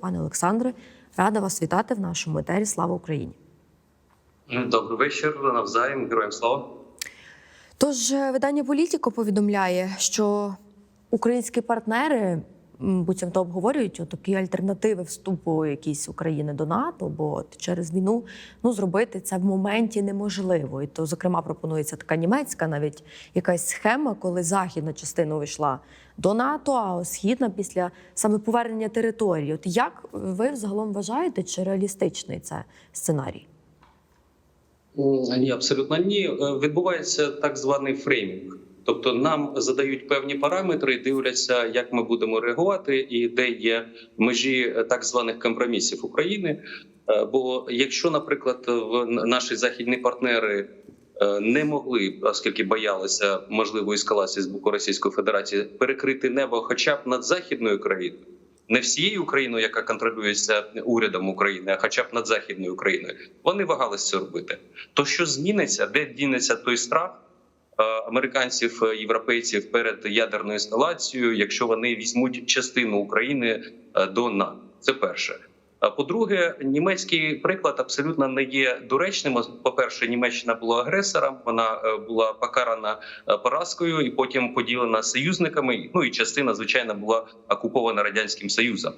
Пане Олександре, рада вас вітати в нашому етері. Слава Україні! Добрий вечір. Навзаєм, героям слава. Тож е, видання Політіко повідомляє, що українські партнери буцімто обговорюють такі альтернативи вступу якісь України до НАТО, бо через війну ну зробити це в моменті неможливо. І то, зокрема, пропонується така німецька, навіть якась схема, коли західна частина увійшла до НАТО, а східна після саме повернення території. От як ви взагалом вважаєте, чи реалістичний це сценарій? Ні, абсолютно ні. Е, Відбувається так званий фреймінг. Тобто нам задають певні параметри, дивляться, як ми будемо реагувати, і де є межі е, так званих компромісів України. Е, Бо якщо, наприклад, наші західні партнери е, не могли, оскільки боялися можливої ескалації з боку Російської Федерації, перекрити небо, хоча б над західною країною, не всією Україною, яка контролюється урядом України, а хоча б над західною Україною, вони вагалися це робити. То що зміниться, де дінеться той страх американців, е, європейців перед ядерною ескалацією, якщо вони візьмуть частину України е, до НАТО? Це перше. По-друге, німецький приклад абсолютно не є доречним. По-перше, Німеччина була агресором, вона е, була покарана е, поразкою і потім поділена союзниками. Ну і частина, звичайно, була окупована радянським союзом.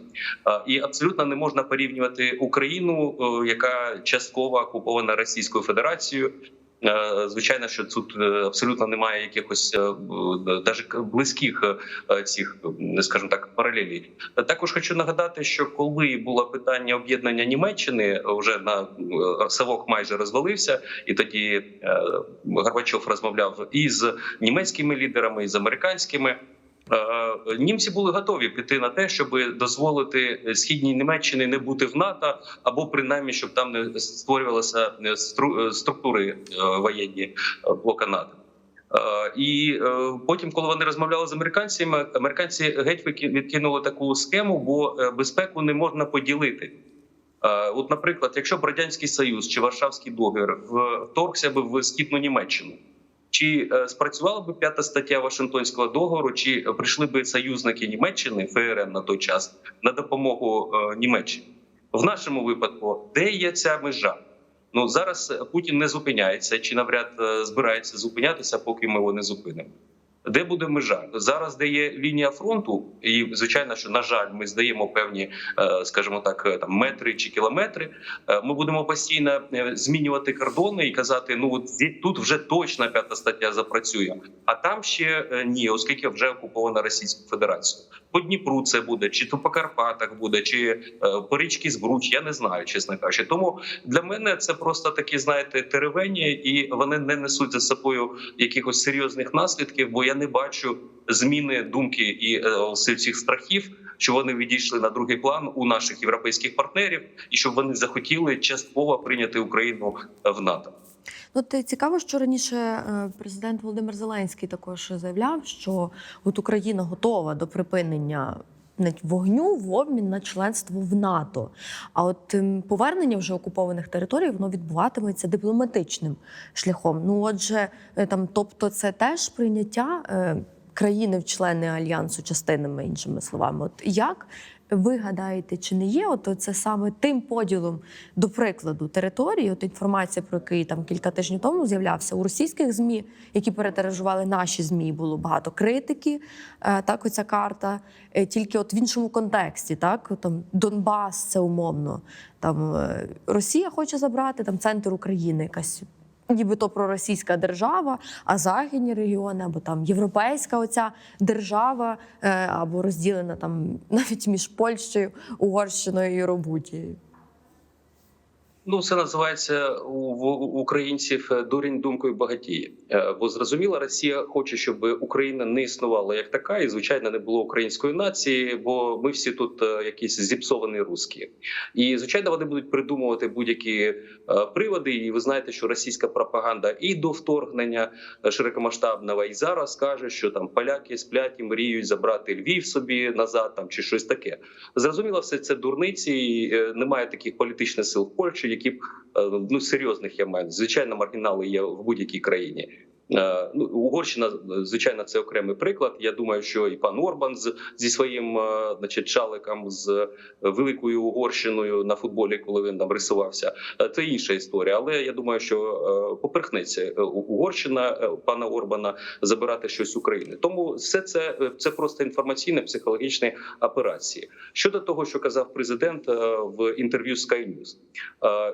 І абсолютно не можна порівнювати Україну, е, яка частково окупована Російською Федерацією. Е, Звичайно, що тут е, абсолютно немає якихось навіть близьких е, цих, не скажімо так, паралелі. Також хочу нагадати, що коли було питання об'єднання Німеччини, вже на Савок майже розвалився, і тоді Горбачов розмовляв і з німецькими лідерами, і з американськими. Е, Німці були готові піти на те, щоб дозволити східній Німеччині не бути в НАТО, або принаймні, щоб там не створювалися е, стру- е, структури е, воєнні е, блока НАТО. Е, І е, потім, коли вони розмовляли з американцями, американці геть відкинули таку схему, бо е, безпеку не можна поділити. Е, От, наприклад, якщо б радянський союз чи Варшавський договір вторгся би в східну Німеччину, чи е, спрацювала би п'ята стаття Вашингтонського договору, чи е, прийшли би союзники Німеччини ФРН на той час на допомогу е, Німеччині? В нашому випадку, де є ця межа? Ну зараз Путін не зупиняється чи навряд збирається зупинятися, поки ми його не зупинимо. Де буде межа зараз? Де є лінія фронту, і звичайно, що на жаль, ми здаємо певні, е, скажімо так, е, там метри чи кілометри. Е, Ми будемо постійно змінювати кордони і казати: ну от тут вже точно п'ята стаття запрацює, а там ще ні, оскільки вже окупована Російською Федерацією. По Дніпру це буде, чи то по Карпатах буде, чи по річці Збруч, я не знаю, чесно кажучи. Тому для мене це просто такі, знаєте, теревені, і вони не несуть за собою якихось серйозних наслідків, бо я не бачу зміни думки і е, цих страхів, що вони відійшли на другий план у наших європейських партнерів, і щоб вони захотіли частково прийняти Україну е, в НАТО. Ну, от цікаво, що раніше е, президент Володимир Зеленський також заявляв, що от Україна готова до припинення вогню в обмін на членство в НАТО. А от ем, повернення вже окупованих територій воно відбуватиметься дипломатичним шляхом. Ну, отже, е, там, тобто, це теж прийняття е, країни в члени альянсу частинами, іншими словами. От як ви гадаєте, чи не є от це саме тим поділом, до прикладу, території, от інформація, про який там кілька тижнів тому з'являвся у російських змі, які перетиражували наші змі, було багато критики. е, Так, оця карта, е, тільки от в іншому контексті, так там Донбас, це умовно. Там е, Росія хоче забрати там центр України, якась нібито проросійська держава, а західні регіони, або там європейська оця держава, е, або розділена там навіть між Польщею, Угорщиною і Робутією. Ну, це називається у, українців е, дурень думкою багатіє. Е, Бо зрозуміло, Росія хоче, щоб Україна не існувала як така, і звичайно не було української нації, бо ми всі тут е, якісь зіпсовані русські. І звичайно, вони будуть придумувати будь-які приводи. І ви знаєте, що російська пропаганда і до вторгнення широкомасштабного, і зараз каже, що там поляки сплять і мріють забрати Львів собі назад, там чи щось таке. Зрозуміло, все це дурниці. і, Немає таких політичних сил в Польщі, які б е, ну серйозних я маю. Звичайно, маргінали є в будь-якій країні. Е, Ну, Угорщина, е, звичайно, це окремий приклад. Я думаю, що і пан Орбан з зі своїм е, значить, шаликом з великою Угорщиною на футболі, коли він там рисувався, це інша історія. Але я думаю, що поперхнеться Угорщина пана Орбана забирати щось України. Тому все це це просто інформаційні психологічні операції. Щодо того, що казав президент в інтерв'ю Sky News,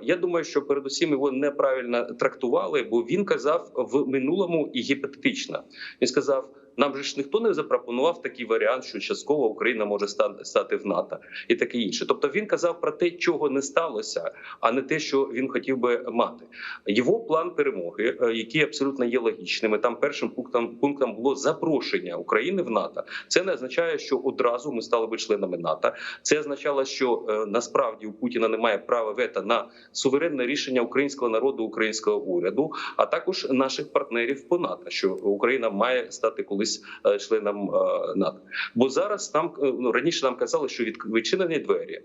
я думаю, що передусім його неправильно трактували, бо він казав в минулому і гіпотетично. Він сказав. Нам же ж ніхто не запропонував такий варіант, що частково Україна може стати в НАТО і таке інше. Тобто він казав про те, чого не сталося, а не те, що він хотів би мати. Його план перемоги, е, який абсолютно є логічним. і Там першим пунктом пунктом було запрошення України в НАТО. Це не означає, що одразу ми стали би членами НАТО. Це означало, що е, насправді у Путіна немає права вето на суверенне рішення українського народу, українського уряду, а також наших партнерів по НАТО, що Україна має стати колись е, членом е, НАТО. Бо зараз нам е, ну раніше нам казали, що відчинені двері.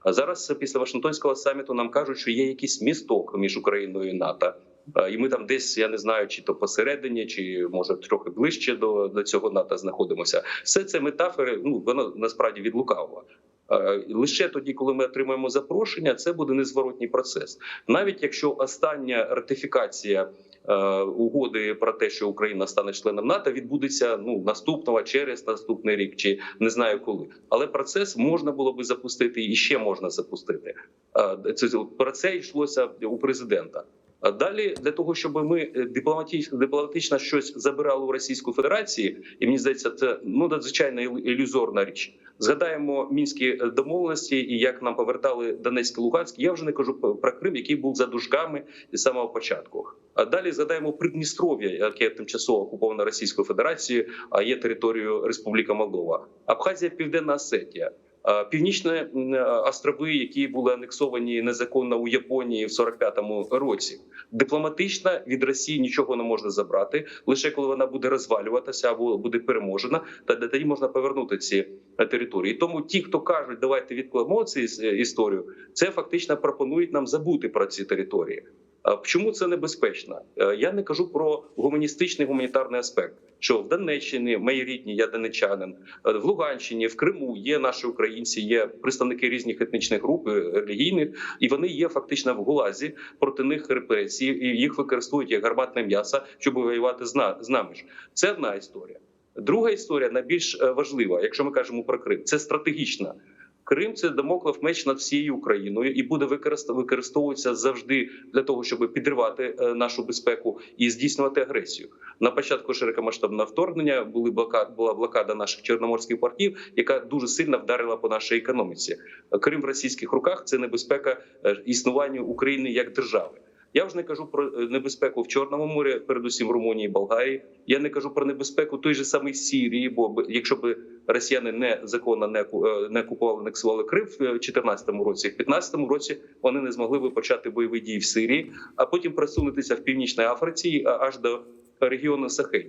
А зараз е, після Вашингтонського саміту нам кажуть, що є якийсь місток між Україною і НАТО. Е, І ми там десь я не знаю, чи то посередині, чи може трохи ближче до, до цього НАТО знаходимося. Все це метафори. Ну воно насправді від лукавого. Е, Лише тоді, коли ми отримаємо запрошення, це буде незворотній процес. Навіть якщо остання ратифікація е, угоди про те, що Україна стане членом НАТО, відбудеться ну наступного через наступний рік, чи не знаю коли. Але процес можна було би запустити і ще можна запустити. Е, Це про це йшлося у президента. А далі для того, щоб ми е, дипломатично, дипломатично щось забирали у Російської Федерації, і мені здається, це ну надзвичайно ілюзорна річ. Згадаємо мінські е, домовленості і як нам повертали Донецьк і Луганськ. Я вже не кажу про Крим, який був за дужками з самого початку. А далі згадаємо Придністров'я, яке тимчасово окуповане Російською Федерацією, а є територією Республіка Молдова, Абхазія, Південна Осетія. А, Північні острови, які були анексовані незаконно у Японії в 45-му році, дипломатично від Росії нічого не можна забрати. Лише коли вона буде розвалюватися або буде переможена, та тоді можна повернути ці е, території. Тому ті, хто кажуть, давайте відкладемо цю іс- е, історію, це фактично пропонують нам забути про ці території. А Чому це небезпечно? Е, Я не кажу про гуманістичний гуманітарний аспект. Що в Донеччині, мої рідні, я донечанин, е, в Луганщині, в Криму є наші українці, є представники різних етнічних груп, е, релігійних, і вони є фактично в гулазі проти них репресії, і їх використовують як гарматне м'ясо, щоб воювати з на- з нами ж. Це одна історія. Друга історія найбільш е, важлива, якщо ми кажемо про Крим, це стратегічна. Крим це домоклав меч над всією Україною і буде використ- використовуватися завжди для того, щоб підривати е, нашу безпеку і здійснювати агресію. На початку широкомасштабного вторгнення були блокад, була блокада наших чорноморських портів, яка дуже сильно вдарила по нашій економіці. Крим в російських руках це небезпека е, існуванню України як держави. Я вже не кажу про е, небезпеку в Чорному морі, передусім в Румунії, Болгарії. Я не кажу про небезпеку той же самий Сірії, бо якщо б росіяни незаконно не купували, не купували, анексували Крим в 2014 році, в 2015 році вони не змогли би почати бойові дії в Сирії, а потім просунутися в північній Африці аж до регіону Сахель.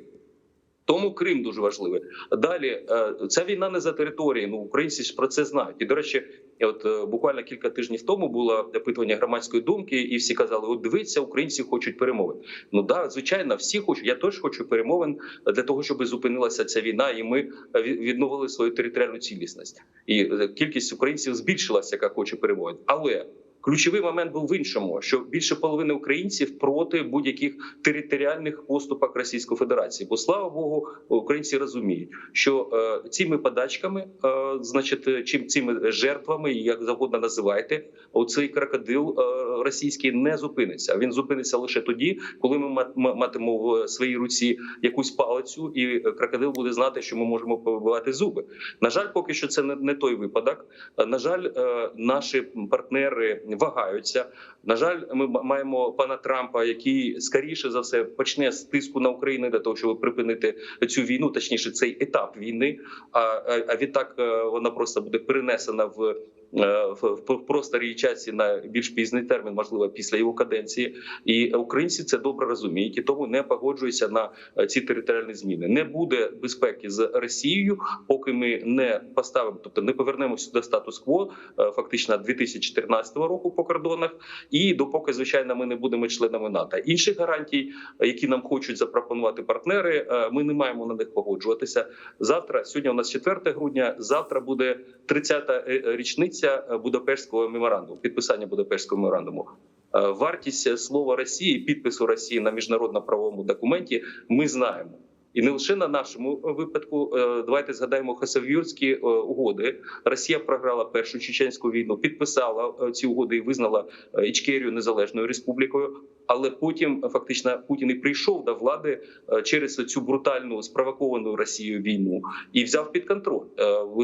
Тому Крим дуже важливий. Далі е, ця війна не за території. Ну українці ж про це знають. І до речі, от е, буквально кілька тижнів тому було опитування громадської думки, і всі казали: от дивіться, українці хочуть перемовин. Ну да, звичайно, всі хочуть. Я теж хочу перемовин для того, щоб зупинилася ця війна, і ми е, відновили свою територіальну цілісність. І кількість українців збільшилася, яка хоче перемовин. Але Ключовий момент був в іншому, що більше половини українців проти будь-яких територіальних поступок Російської Федерації. Бо слава Богу, українці розуміють, що е, цими подачками, е, значить, е, чим цими жертвами, як завгодно називайте, оцей крокодил е, російський не зупиниться. Він зупиниться лише тоді, коли ми мат- м- матимемо в своїй руці якусь палицю, і крокодил буде знати, що ми можемо повибивати зуби. На жаль, поки що це не, той випадок. На жаль, е, наші партнери вагаються. На жаль, ми маємо пана Трампа, який скоріше за все почне з тиску на Україну для того, щоб припинити цю війну, точніше, цей етап війни. А, а, відтак е, вона просто буде перенесена в в в просторі часі на більш пізній термін, можливо, після його каденції. І українці це добре розуміють, і тому не погоджуються на е, ці територіальні зміни. Не буде безпеки з Росією, поки ми не поставимо, тобто не повернемося до статус-кво е, фактично 2014 року по кордонах, і допоки звичайно ми не будемо членами НАТО. Інших гарантій, е, які нам хочуть запропонувати партнери, е, ми не маємо на них погоджуватися. Завтра сьогодні у нас 4 грудня. Завтра буде 30-та е, річниця е, Будапештського меморандуму, підписання Будапештського меморандуму. Е, Вартість слова Росії, підпису Росії на міжнародно-правовому документі. Ми знаємо. І не лише на нашому випадку. Е, Давайте згадаємо Хасавюрські угоди. Росія програла першу чеченську війну, підписала ці угоди і визнала Ічкерію незалежною республікою. Але потім фактично Путін і прийшов до влади через цю брутальну спровоковану Росією війну і взяв під контроль.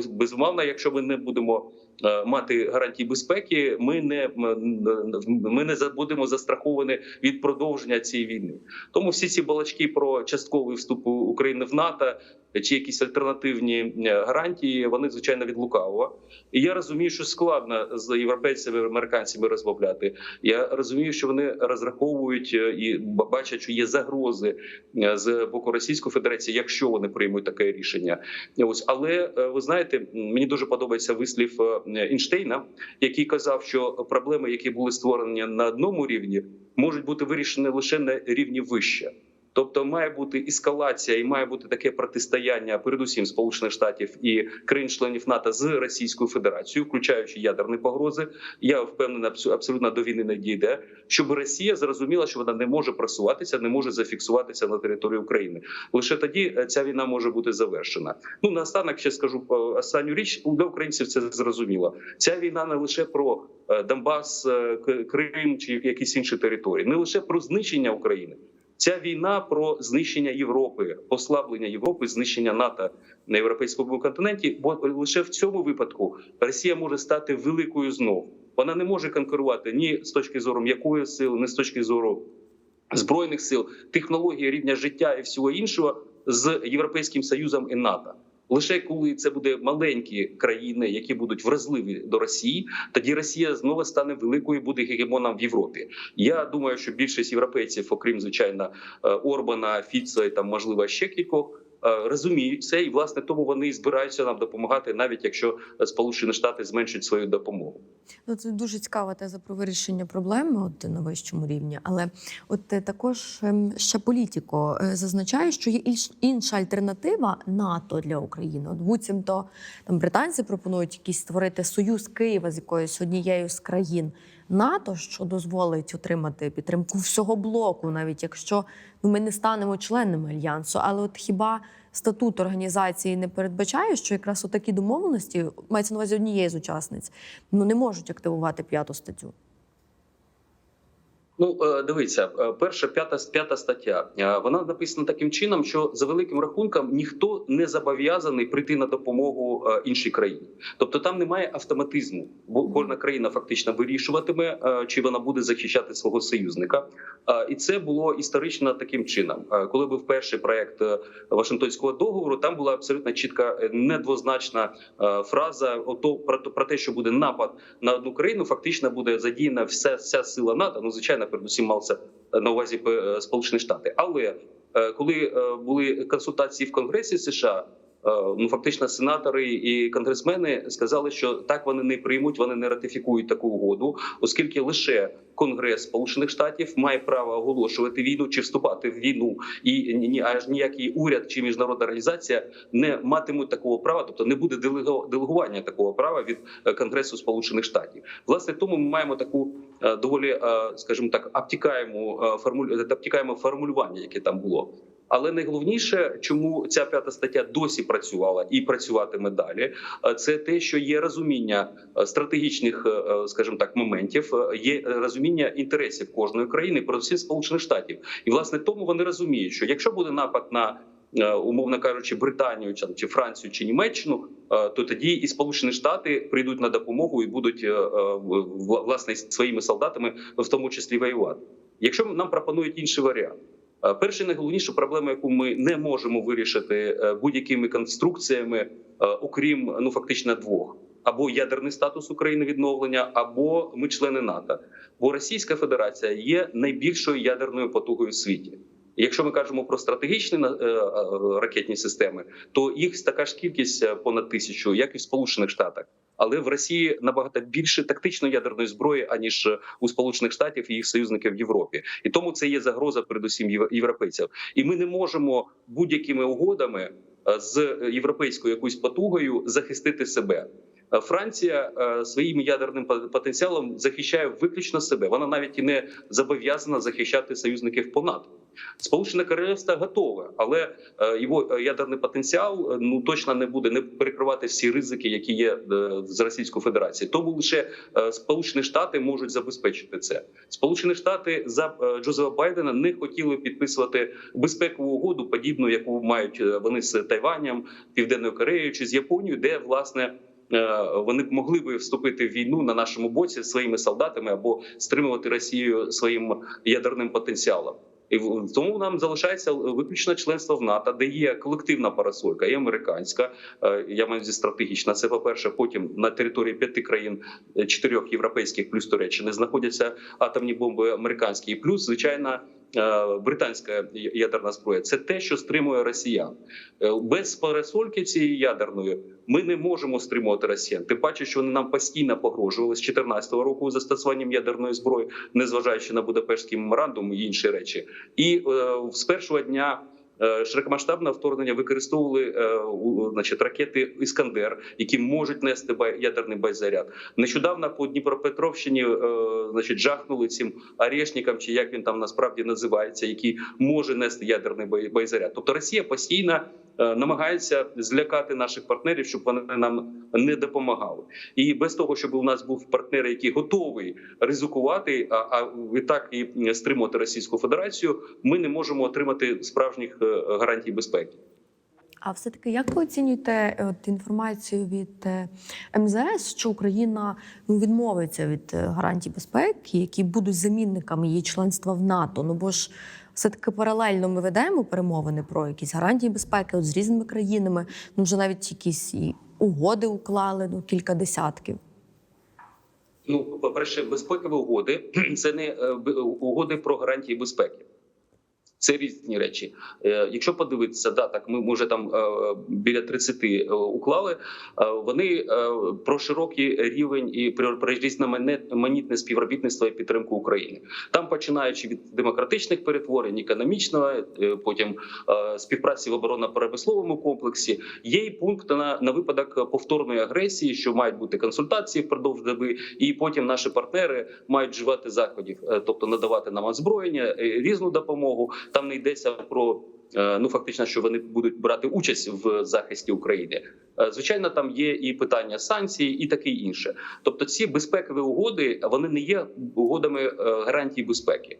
Безумовно, якщо ми не будемо мати гарантії безпеки, ми не ми не будемо застраховані від продовження цієї війни. Тому всі ці балачки про частковий вступ України в НАТО чи якісь альтернативні е, гарантії, вони звичайно від лукавого. І я розумію, що складно з європейцями американцями розмовляти. Я розумію, що вони розраховують е, і бачать, що є загрози е, з боку Російської Федерації, якщо вони приймуть таке рішення. Ось, але ви знаєте, мені дуже подобається вислів Ейнштейна, який казав, що проблеми, які були створені на одному рівні, можуть бути вирішені лише на рівні вище. Тобто має бути ескалація і має бути таке протистояння, передусім Сполучених Штатів і країн-членів НАТО з Російською Федерацією, включаючи ядерні погрози. Я впевнений, абсолютно до війни не дійде, щоб Росія зрозуміла, що вона не може просуватися, не може зафіксуватися на території України. Лише тоді е, ця війна може бути завершена. Ну наостанок ще скажу е, останню річ. Для українців це зрозуміло. Ця війна не лише про е, Донбас, Крим чи якісь інші території, не лише про знищення України. Ця війна про знищення Європи, послаблення Європи, знищення НАТО на європейському континенті. Бо лише в цьому випадку Росія може стати великою знов. Вона не може конкурувати ні з точки зору м'якої сили, ні з точки зору збройних сил, технології рівня життя і всього іншого з Європейським Союзом і НАТО. Лише коли це буде маленькі країни, які будуть вразливі до Росії, тоді Росія знову стане великою, буде гегемоном в Європі. Я думаю, що більшість європейців, окрім звичайно е, Орбана, Фіцо і там можливо ще кількох. Е, Розуміють це, і власне тому вони і збираються нам допомагати, навіть якщо Сполучені Штати зменшать свою допомогу. Ну, це дуже цікава теза про вирішення проблеми от, на вищому рівні. Але от е, також ем, ще політико е, зазначає, що є інш- інша альтернатива НАТО для України. От буцімто там британці пропонують якийсь створити союз Києва з якоюсь однією з країн НАТО, що дозволить отримати підтримку всього блоку, навіть якщо ну, ми не станемо членами альянсу. Але от хіба статут організації не передбачає, що якраз отакі домовленості мається на увазі однієї з учасниць, ну не можуть активувати п'яту статтю. Ну, е, дивіться, е, перша п'ята п'ята стаття. е, Вона написана таким чином, що за великим рахунком ніхто не зобов'язаний прийти на допомогу іншій країні. Тобто там немає автоматизму, бо кожна країна фактично вирішуватиме, чи вона буде захищати свого союзника. І це було історично таким чином. Коли був перший проект Вашингтонського договору, там була абсолютно чітка недвозначна фраза ото про те, що буде напад на одну країну, фактично буде задіяна вся, вся сила НАТО. Ну звичайно, передусім малося на увазі е, Сполучені Штати. Але е, коли е, були консультації в Конгресі США. Е, Ну, фактично, сенатори і конгресмени сказали, що так вони не приймуть, вони не ратифікують таку угоду, оскільки лише Конгрес Сполучених Штатів має право оголошувати війну чи вступати в війну, і ні, аж ніякий уряд чи міжнародна організація не матимуть такого права, тобто не буде делегування такого права від е, Конгресу Сполучених Штатів. Власне, тому ми маємо таку е, доволі, скажімо так, обтікаємо формулювання, яке там було. Але найголовніше, чому ця п'ята стаття досі працювала і працюватиме далі, е, це те, що є розуміння е, стратегічних, е, скажімо так, моментів, є розуміння інтересів кожної країни, передусім Сполучених Штатів, і власне тому вони розуміють, що якщо буде напад на умовно кажучи, Британію чи, Францію чи Німеччину, то тоді і Сполучені Штати прийдуть на допомогу і будуть вла- власне своїми солдатами, в тому числі воювати. Якщо нам пропонують інший варіант. Е, Перша і найголовніша проблема, яку ми не можемо вирішити е, будь-якими конструкціями, е, окрім ну фактично двох. або ядерний статус України відновлення, або ми члени НАТО. Бо Російська Федерація є найбільшою ядерною потугою в світі. Якщо ми кажемо про стратегічні ракетні системи, то їх така ж кількість понад тисячу, як і в Сполучених Штатах. Але в Росії набагато більше тактичної ядерної зброї аніж е, у Сполучених Штатів і їх союзників в Європі, і тому це є загроза, передусім єв- європейців. І ми не можемо будь-якими угодами е, з європейською якоюсь потугою захистити себе. Е, Франція е, своїм ядерним пот- потенціалом захищає виключно себе. Вона навіть і не зобов'язана захищати союзників по НАТО. Сполучене Королівство готове, але е, його е, ядерний потенціал е, ну точно не буде не перекривати всі ризики, які є з Російською Федерацією. Тому лише Сполучені Штати можуть забезпечити це. Сполучені Штати за Джозефа Байдена не хотіли підписувати безпекову угоду, подібну, яку мають вони з Тайванем, Південною Кореєю чи з Японією, де власне. Вони б могли би вступити в війну на нашому боці своїми солдатами або стримувати Росію своїм ядерним потенціалом. І тому нам залишається виключно членство в НАТО, де є колективна парасолька, і американська. е, Я маю зі стратегічна. Це по перше. Потім на території п'яти країн е, чотирьох європейських плюс Туреччини знаходяться атомні бомби американські, і плюс звичайно. Е, Британська ядерна зброя це те, що стримує росіян Е, без парасольки цієї ядерної. Ми не можемо стримувати росіян. Тим паче, що вони нам постійно погрожували з 2014 року застосуванням ядерної зброї, незважаючи на Будапештський меморандум і інші речі. І е, з першого дня. Е, Широкомасштабне вторгнення використовували е, значить, ракети Іскандер, які можуть нести ядерний байзаряд. Нещодавно по Дніпропетровщині е, значить, жахнули цим орешникам, чи як він там насправді називається, який може нести ядерний бай- байзаряд. Тобто Росія постійно намагається злякати наших партнерів, щоб вони нам не допомагали. І без того, щоб у нас був партнер, який готовий ризикувати, а, а відтак і стримувати Російську Федерацію, ми не можемо отримати справжніх е, гарантій безпеки. А все-таки як ви оцінюєте е, от, інформацію від е, МЗС, що Україна відмовиться від гарантій безпеки, які будуть замінниками її членства в НАТО? Ну бо ж все-таки паралельно ми ведемо перемовини про якісь гарантії безпеки от, з різними країнами. Ну вже навіть якісь і угоди уклали, ну кілька десятків. Ну, по перше, безпекові угоди це не е, б- угоди про гарантії безпеки. Це різні речі. Е, Якщо подивитися, да, так ми може там е, біля 30 е, уклали. Вони про широкий рівень і про різноманітне співробітництво і підтримку України. Там починаючи від демократичних перетворень, економічного, потім співпраці в оборонно-промисловому комплексі. Є і пункт на, на випадок повторної агресії, що мають бути консультації впродовж доби, і потім наші партнери мають вживати заходів, тобто надавати нам озброєння, різну допомогу. Там не йдеться про. е, Ну, фактично, що вони будуть брати участь в захисті України. Е, Звичайно, там є і питання санкцій, і таке інше. Тобто, ці безпекові угоди вони не є угодами е, гарантій безпеки.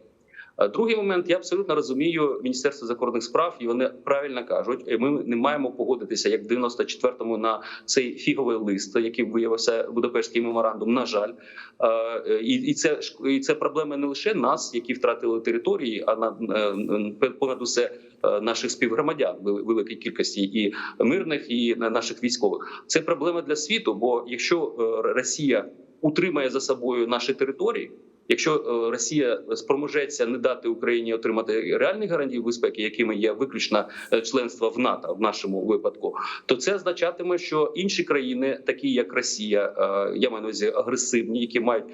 Е, Другий момент я абсолютно розумію Міністерство закордонних справ, і вони правильно кажуть. Ми не маємо погодитися як в 94-му на цей фіговий лист, який виявився Будапештський меморандум. На жаль, Е, і, це і це проблема не лише нас, які втратили території, а на е, понад усе наших співгромадян вели- великій кількості і мирних, і на- наших військових. Це проблема для світу. Бо якщо Росія утримає за собою наші території. Якщо е, Росія спроможеться не дати Україні отримати реальні гарантії безпеки, якими є виключно е, членство в НАТО в нашому випадку, то це означатиме, що інші країни, такі як Росія, е, я маю на увазі агресивні, які мають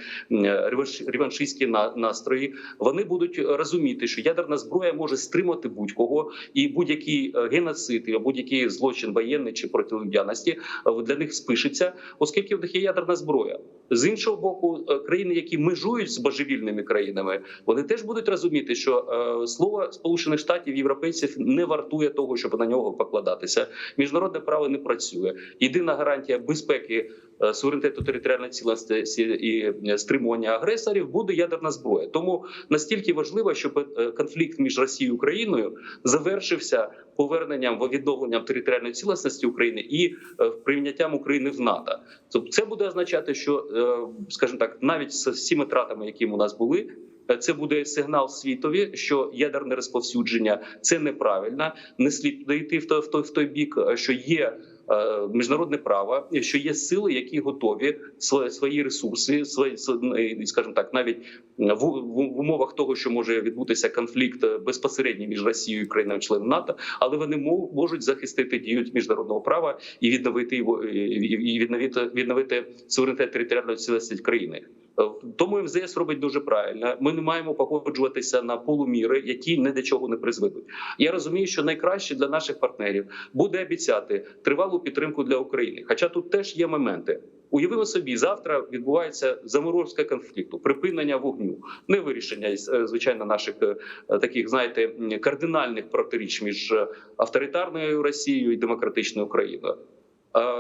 реваншистські на- настрої, вони будуть розуміти, що ядерна зброя може стримати будь-кого, і будь-який е, геноцид, і будь-який злочин воєнний чи проти людяності е, для них спишеться, оскільки в них є ядерна зброя. З іншого боку, е, країни, які межують з божевільними країнами, вони теж будуть розуміти, що е, слово Сполучених Штатів європейців не вартує того, щоб на нього покладатися. Міжнародне право не працює. Єдина гарантія безпеки. е, Суверенітету територіальної цілісності і стримування агресорів буде ядерна зброя. Тому настільки важливо, щоб конфлікт між Росією і Україною завершився поверненням відновленням територіальної цілісності України і е, прийняттям України в НАТО. Тобто це буде означати, що, е, скажімо так, навіть з всіми тратами, які у нас були. е, Це буде сигнал світові, що ядерне розповсюдження це неправильно. Не слід йти в той, в той, в той бік, що є міжнародне право, що є сили, які готові свої, ресурси, свої свої, скажімо так, навіть в, умовах того, що може відбутися конфлікт е, безпосередньо між Росією і країнами членами НАТО, але вони можуть захистити дію міжнародного права і відновити його і відновити відновити суверенітет територіальної цілісності країни. Тому МЗС робить дуже правильно. Ми не маємо погоджуватися на полуміри, які ні до чого не призведуть. Я розумію, що найкраще для наших партнерів буде обіцяти тривалу підтримку для України. Хоча тут теж є моменти. Уявимо собі, завтра відбувається заморозка конфлікту, припинення вогню, не вирішення е, звичайно наших е, таких, знаєте, кардинальних протиріч між е, авторитарною Росією і демократичною Україною.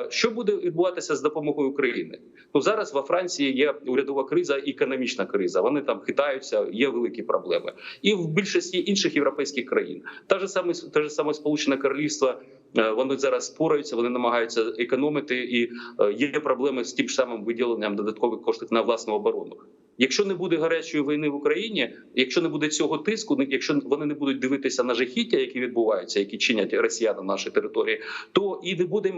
Що буде відбуватися з допомогою України? Ну зараз во Франції є урядова криза економічна криза. Вони там хитаються, є великі проблеми, і в більшості інших європейських країн. Та ж саме те ж саме Сполучене Королівство. е, Вони зараз спораються, вони намагаються економити, і е, є проблеми з тим самим виділенням додаткових коштів на власну оборону. Якщо не буде гарячої війни в Україні, якщо не буде цього тиску, якщо вони не будуть дивитися на жахіття, які відбуваються, які чинять росіяни на нашій території, то і не буде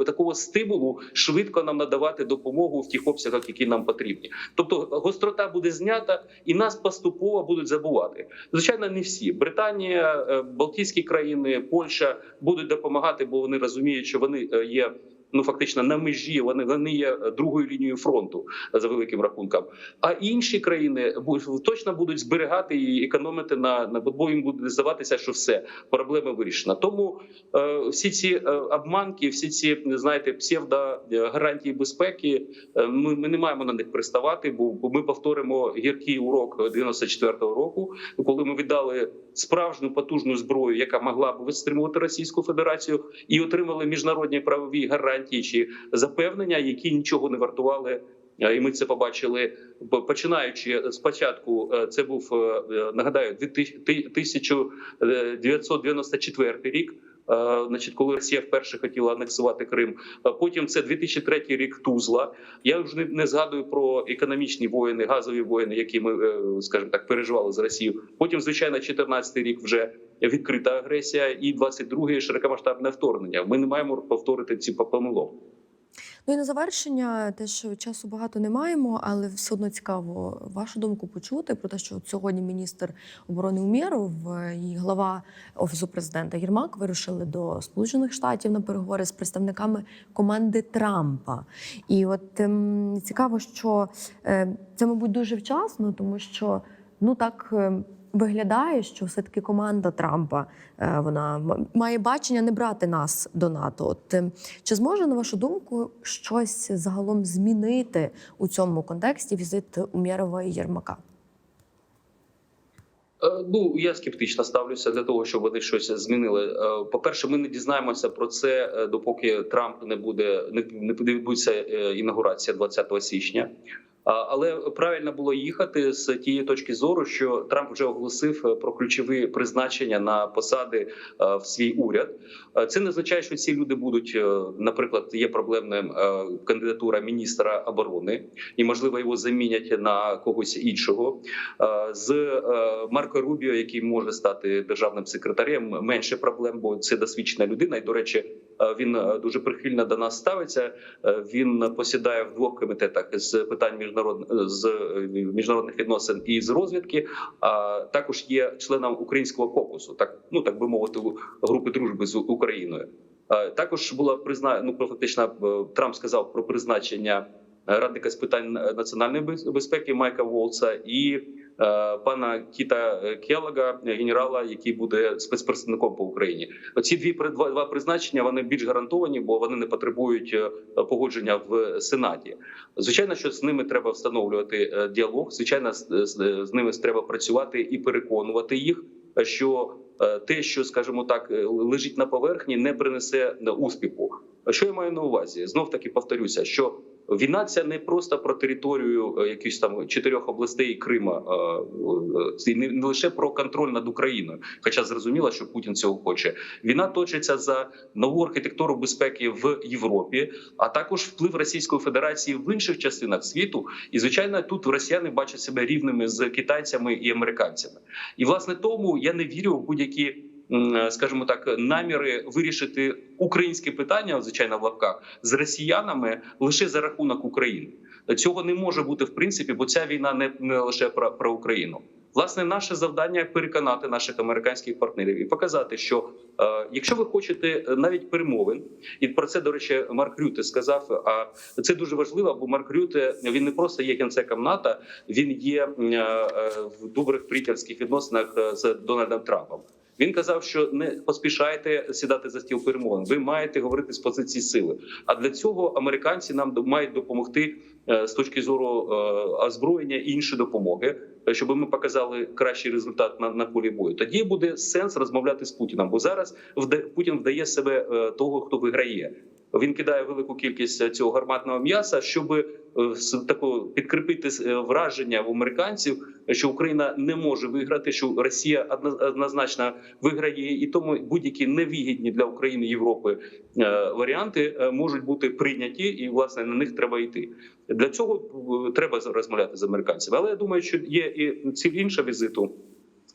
е, такого стимулу швидко нам надавати допомогу в тих обсягах, які нам потрібні. Тобто гострота буде знята, і нас поступово будуть забувати. Звичайно, не всі Британія, е, Балтійські країни, Польща будуть допомагати, бо вони розуміють, що вони е, є. Ну фактично на межі вони, вони є другою лінією фронту е, за великим рахунком. А інші країни точно будуть зберігати і економити на, на бо їм буде здаватися, що все проблема вирішена. Тому е, всі ці е, обманки, всі ці знаєте, псевдо е, гарантії безпеки. е, Ми, ми не маємо на них приставати, бо ми повторимо гіркий урок 94-го року, коли ми віддали справжню потужну зброю, яка могла б вистримувати Російську Федерацію, і отримали міжнародні правові гарантії чи запевнення, які нічого не вартували. Е, І ми це побачили починаючи спочатку. е, Це був е, нагадаю 1994 рік. Е, Значить, коли Росія вперше хотіла анексувати Крим, Е, потім це 2003 рік Тузла. Я вже не, згадую про економічні воїни, газові воїни, які ми, е, скажімо так, переживали з Росією. Потім, звичайно, 14 рік вже відкрита агресія, і 22-й широкомасштабне вторгнення. Ми не маємо повторити ці помилок. Ну і на завершення теж часу багато не маємо, але все одно цікаво вашу думку почути про те, що от сьогодні міністр оборони Умєров і глава офісу президента Єрмак вирушили до Сполучених Штатів на переговори з представниками команди Трампа. І от ем, цікаво, що е, це, мабуть, дуже вчасно, тому що ну так. е, Виглядає, що все-таки команда Трампа е, вона має бачення не брати нас до НАТО. От е, чи зможе, на вашу думку, щось загалом змінити у цьому контексті візит Умєрова і Єрмака? Е, Ну я скептично ставлюся для того, щоб вони щось змінили. Е, По-перше, ми не дізнаємося про це, допоки Трамп не буде не відбудеться інаугурація 20 січня. Але правильно було їхати з тієї точки зору, що Трамп вже оголосив е, про ключові призначення на посади е, в свій уряд. Е, Це не означає, що ці люди будуть, наприклад, є проблемним кандидатура міністра оборони, і можливо його замінять на когось іншого. З Марко Рубіо, який може стати державним секретарем, менше проблем, бо це досвідчена людина. І до речі, він е, дуже прихильно до нас ставиться. Е, Він посідає в двох комітетах з питань міжнародних з е, міжнародних відносин і з розвідки. А також є членом українського кокусу, так ну так би мовити, групи дружби з Україною. Е, Також була призна... ну, фактично е, Трамп сказав про призначення е, радника з питань національної без- безпеки Майка Волца і е, пана Кіта Келлога, генерала, який буде спецпредставником по Україні. Оці дві два, призначення вони більш гарантовані, бо вони не потребують е, погодження в Сенаті. Звичайно, що з ними треба встановлювати е, діалог. Звичайно, з, ними треба працювати і переконувати їх, е, що е, те, що скажімо так, е, лежить на поверхні, не принесе е, успіху. Що я маю на увазі? Знов таки повторюся, що війна це не просто про територію е, якихось там чотирьох областей Крима, е, е, не, лише про контроль над Україною, хоча зрозуміло, що Путін цього хоче. Війна точиться за нову архітектуру безпеки в Європі, а також вплив Російської Федерації в інших частинах світу. І звичайно, тут росіяни бачать себе рівними з китайцями і американцями. І власне тому я не вірю в будь-які скажімо так, наміри вирішити українське питання, звичайно, в лапках з росіянами лише за рахунок України. Цього не може бути в принципі, бо ця війна не, не лише про, про Україну. Власне, наше завдання переконати наших американських партнерів і показати, що е, якщо ви хочете е, навіть перемовин, і про це до речі, Марк Рюте сказав. А це дуже важливо, бо Марк Рюте він не просто є генсеком НАТО, він є е, е, в добрих приятельських відносинах е, з Дональдом Трампом. Він казав, що не поспішайте сідати за стіл перемовин. Ви маєте говорити з позиції сили. А для цього американці нам мають допомогти е, з точки зору е, озброєння і іншої допомоги, щоб ми показали кращий результат на, на полі бою. Тоді буде сенс розмовляти з Путіним, бо зараз Путін вдає себе е, того, хто виграє. Він кидає велику кількість е, цього гарматного м'яса, щоб е, тако підкріпити враження в американців, що Україна не може виграти, що Росія одно- однозначно виграє, і тому будь-які невигідні для України Європи е, варіанти можуть бути прийняті, і власне на них треба йти. Для цього треба розмовляти з американцями. Але я думаю, що є і ціль інша візиту.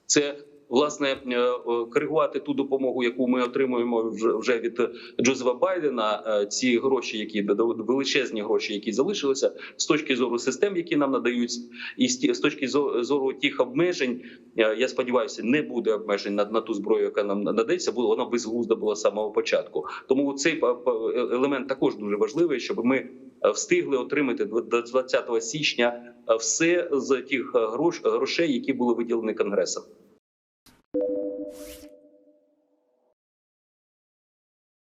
Це власне е, е, коригувати ту допомогу, яку ми отримуємо вже від Джозефа Байдена. е, Ці гроші, які величезні гроші, які залишилися, з точки зору систем, які нам надають, і з точки зору тих обмежень, я сподіваюся, не буде обмежень на, на ту зброю, яка нам надається, бо вона безглузда була з самого початку. Тому цей елемент також дуже важливий, щоб ми встигли отримати до 20 січня все з тих грош, грошей, які були виділені конгресом.